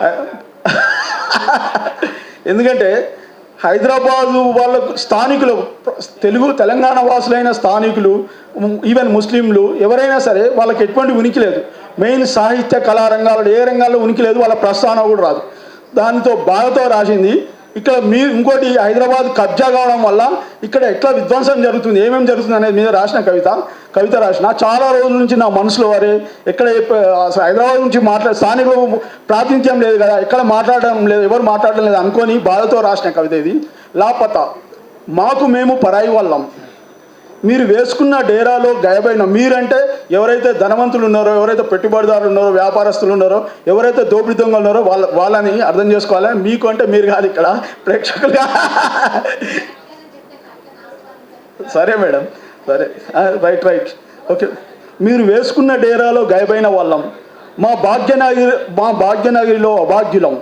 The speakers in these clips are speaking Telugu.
ఎందుకంటే హైదరాబాదు వాళ్ళకు స్థానికులు తెలుగు తెలంగాణ వాసులైన స్థానికులు ఈవెన్ ముస్లింలు ఎవరైనా సరే వాళ్ళకి ఎటువంటి ఉనికి లేదు. మెయిన్ సాహిత్య కళా రంగాల్లో ఏ రంగాల్లో ఉనికి లేదు వాళ్ళ ప్రస్థానం కూడా రాదు. దానితో బాధతో రాసింది ఇక్కడ మీ ఇంకోటి హైదరాబాద్ కబ్జా కావడం వల్ల ఇక్కడ ఎట్లా విధ్వంసం జరుగుతుంది ఏమేమి జరుగుతుంది అనేది మీద రాసిన కవిత. కవిత రాసిన చాలా రోజుల నుంచి నా మనసులో వారే ఎక్కడ హైదరాబాద్ నుంచి మాట్లాడే స్థానికులు ప్రాతినిధ్యం లేదు కదా ఎక్కడ మాట్లాడడం లేదు ఎవరు మాట్లాడడం లేదు అనుకొని బాధతో రాసిన కవిత ఇది. లాపత మాకు మేము పరాయి వాళ్ళం. మీరు వేసుకున్న డేరాలో గాయబైన మీరంటే ఎవరైతే ధనవంతులు ఉన్నారో ఎవరైతే పెట్టుబడిదారులు ఉన్నారో వ్యాపారస్తులు ఉన్నారో ఎవరైతే దోపిడీ దొంగలు ఉన్నారో వాళ్ళ వాళ్ళని అర్థం చేసుకోవాలి? మీకు అంటే మీరు కాదు ఇక్కడ ప్రేక్షకులుగా సరే మేడం. సరే. Right right. ఓకే. మీరు వేసుకున్న డేరాలో గాయబైన వాళ్ళం. మా భాగ్యనగిరి మా భాగ్యనగిరిలో అభాగ్యులం.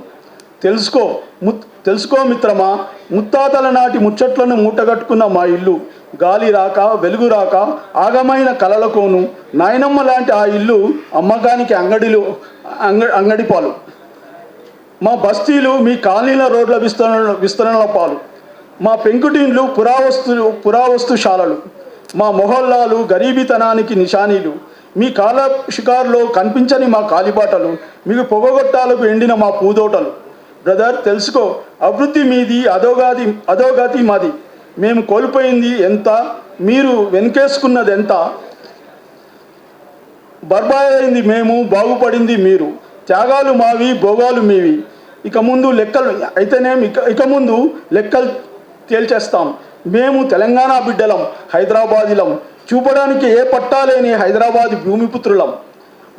తెలుసుకో ము తెలుసుకో మిత్రమా ముత్తాతల నాటి ముచ్చట్లను మూటగట్టుకున్న మా ఇల్లు. గాలి రాక వెలుగు రాక ఆగమైన కలలకోను. నాయనమ్మ లాంటి ఆ ఇల్లు అమ్మకానికి అంగడిలు అంగ అంగడి పాలు. మా బస్తీలు మీ కాలనీల రోడ్ల విస్తరణ విస్తరణల పాలు. మా పెంకుటిండ్లు పురావస్తు పురావస్తుశాలలు మా మొహల్లాలు గరీబీతనానికి నిశానీలు. మీ కాల షికారులో కనిపించని మా కాలిబాటలు. మీకు పొగగొట్టాలకు ఎండిన మా పూదోటలు. బ్రదర్ తెలుసుకో అభివృద్ధి మీది అధోగాది అధోగతి మాది. మేము కోల్పోయింది ఎంత? మీరు వెనుకేసుకున్నది ఎంత? బర్బాదైంది మేము బాగుపడింది మీరు. త్యాగాలు మావి భోగాలు మీవి. ఇక ముందు లెక్కలు అయితేనేం ఇక ఇక ముందు లెక్కలు తేల్చేస్తాం. మేము తెలంగాణ బిడ్డలం హైదరాబాదిలం. చూపడానికి ఏ పట్టా లేని హైదరాబాద్ భూమిపుత్రులం.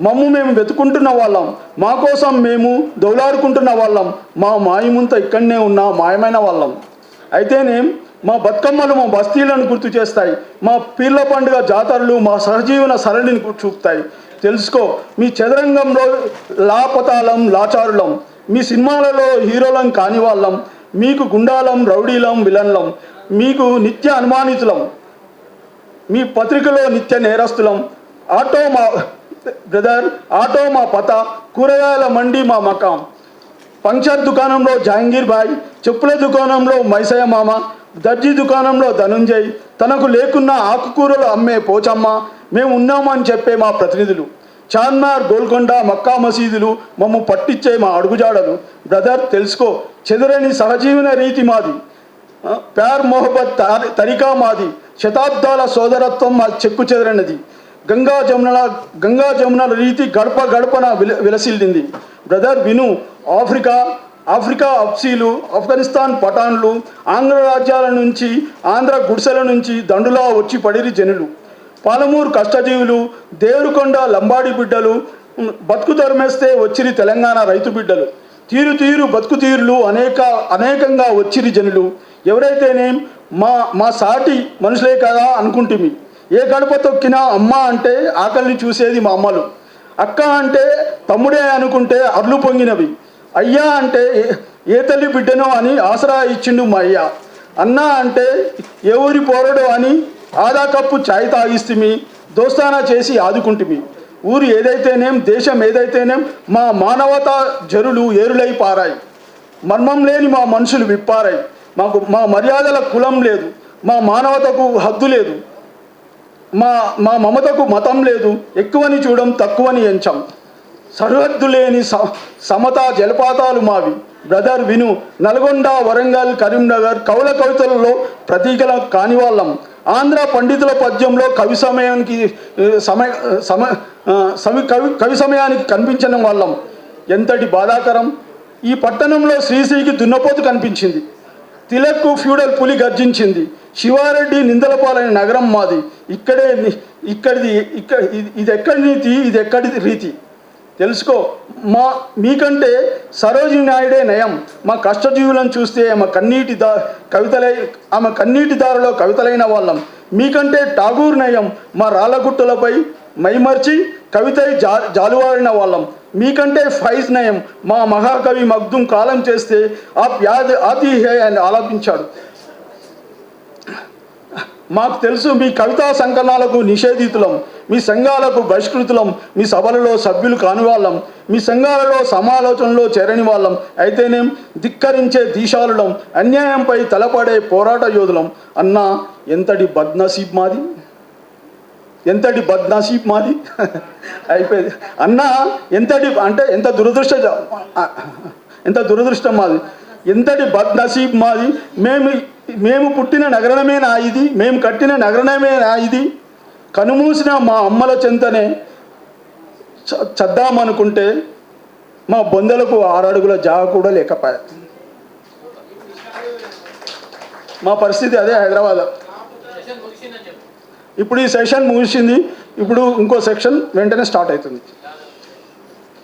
మమ్ము మేము వెతుకుంటున్న వాళ్ళం. మా కోసం మేము దౌలాడుకుంటున్న వాళ్ళం. మా మాయముంతా ఇక్కడనే ఉన్న మాయమైన వాళ్ళం. అయితేనేం మా బతుకమ్మలు మా బస్తీలను గుర్తు చేస్తాయి. మా పీర్ల పండుగ జాతరలు మా సహజీవన సరళిని చూపుతాయి. తెలుసుకో మీ చదరంగంలో లాపతాళం లాచారులం. మీ సినిమాలలో హీరోలం కాని వాళ్ళం. మీకు గుండాలం రౌడీలం విలన్లం. మీకు నిత్య అనుమానితులం. మీ పత్రికలో నిత్య నేరస్తులం. ఆటో మా బ్రదర్ ఆటో మా పత కూరగాయల మండి మా మకాం. పంక్చర్ దుకాణంలో జహాంగీర్ బాయ్ చెప్పుల దుకాణంలో మైసయ్య మామ దర్జీ దుకాణంలో ధనుంజయ్ తనకు లేకున్న ఆకుకూరలు అమ్మే పోచమ్మ మేము ఉన్నామని చెప్పే మా ప్రతినిధులు. చార్మార్ గోల్కొండ మక్కా మసీదులు మమ్ము పట్టించే మా అడుగుజాడలు. బ్రదర్ తెలుసుకో చెదరని సహజీవన రీతి మాది. ప్యార్ మొహబత్ తరికా మాది. శతాబ్దాల సోదరత్వం మా చెక్కు చెదరనది. గంగా జమునల గంగా జమునల రీతి గడప గడపన విల విలసిల్లింది. బ్రదర్ విను ఆఫ్రికా ఆఫ్రికా అఫ్సీలు ఆఫ్ఘనిస్తాన్ పఠాన్లు ఆంధ్ర రాజ్యాల నుంచి ఆంధ్ర గుడిసెల నుంచి దండులా వచ్చి పడిరి జనులు. పాలమూరు కష్టజీవులు దేవరుకొండ లంబాడి బిడ్డలు బతుకు తరిమేస్తే వచ్చిరి తెలంగాణ రైతు బిడ్డలు. తీరు తీరు బతుకు తీరులు అనేక అనేకంగా వచ్చిరి జనులు. ఎవరైతేనేం మా మా సాటి మనుషులే కదా అనుకుంటుమి. ఏ గడప తొక్కినా అమ్మ అంటే ఆకలిని చూసేది మా అమ్మలు. అక్క అంటే తమ్ముడే అనుకుంటే అర్లు పొంగినవి. అయ్యా అంటే ఏ- ఏ తల్లి బిడ్డనో అని ఆసరా ఇచ్చిండు మా అయ్య. అన్న అంటే ఏ ఊరి పోరడో అని ఆదా కప్పు ఛాయ్ తాగిస్తుమి దోస్తానా చేసి ఆదుకుంటుమి. ఊరు ఏదైతేనేం దేశం ఏదైతేనేం మా మానవతా జరులు ఏరులై పారాయి. మర్మం లేని మా మనుషులు విప్పారాయి. మాకు మా మర్యాదల కులం లేదు. మా మానవతకు హద్దు లేదు. మా మా మమతకు మతం లేదు. ఎక్కువని చూడం తక్కువని ఎంచాం. సరిహద్దు లేని స- సమతా జలపాతాలు మావి. బ్రదర్ విను నల్గొండ వరంగల్ కరీంనగర్ కవుల కవితలలో ప్రతీకల కాని వాళ్ళం ఆంధ్ర పండితుల పద్యంలో కవి సమయానికి సమయ సమ సమి కవి కవి సమయానికి కనిపించడం వాళ్ళం. ఎంతటి బాధాకరం. ఈ పట్టణంలో శ్రీశ్రీకి దున్నపోతు కనిపించింది. తిలక్కు ఫ్యూడల్ పులి గర్జించింది. శివారెడ్డి నిందలపాలైన నగరం మాది. ఇక్కడే ఇక్కడిది ఇక్కడ ఇది- ఎక్కడి నీతి? ఇది ఎక్కడి రీతి? తెలుసుకో మా మీకంటే సరోజిని నాయుడే నయం. మా కష్టజీవులను చూస్తే ఆమె కన్నీటి దా కవితలై ఆమె కన్నీటి దారిలో కవితలైన వాళ్ళం. మీకంటే ఠాగూర్ నయం. మా రాళ్ళగుట్టలపై మైమర్చి కవితై జా జాలువారిన వాళ్ళం. మీకంటే ఫైజ్ నయం మా మహాకవి మగ్దుం కాలం చేస్తే ఆ ప్యాద్ ఆది హే అని ఆలపించాడు. మాకు తెలుసు మీ కవితా సంకలనాలకు నిషేధితులం మీ సంఘాలకు బహిష్కృతులం మీ సభలలో సభ్యులు కాని వాళ్ళం మీ సంఘాలలో సమాలోచనలో చేరని వాళ్ళం అయితేనేం ధిక్కరించే దీశాలులం అన్యాయంపై తలపడే పోరాట యోధులం. అన్నా ఎంతటి బద్నసీబ్ మాది? ఎంతటి బద్నసీబ్ మాది? అయిపోయింది. అన్న ఎంతటి అంటే ఎంత దురదృష్ట ఎంత దురదృష్టం మాది? ఎంతటి బద్నసీబ్ మాది? మేము మేము పుట్టిన నగరమే నా ఇది? మేము కట్టిన నగరమే నా ఇది? కనుమూసిన మా అమ్మల చెంతనే చ- చద్దామనుకుంటే మా బొందలకు ఆరడుగుల జాగ కూడా లేకపోయా. మా పరిస్థితి అదే హైదరాబాద్. ఇప్పుడు ఈ సెషన్ ముగిసింది. ఇప్పుడు ఇంకో సెక్షన్ వెంటనే స్టార్ట్ అవుతుంది.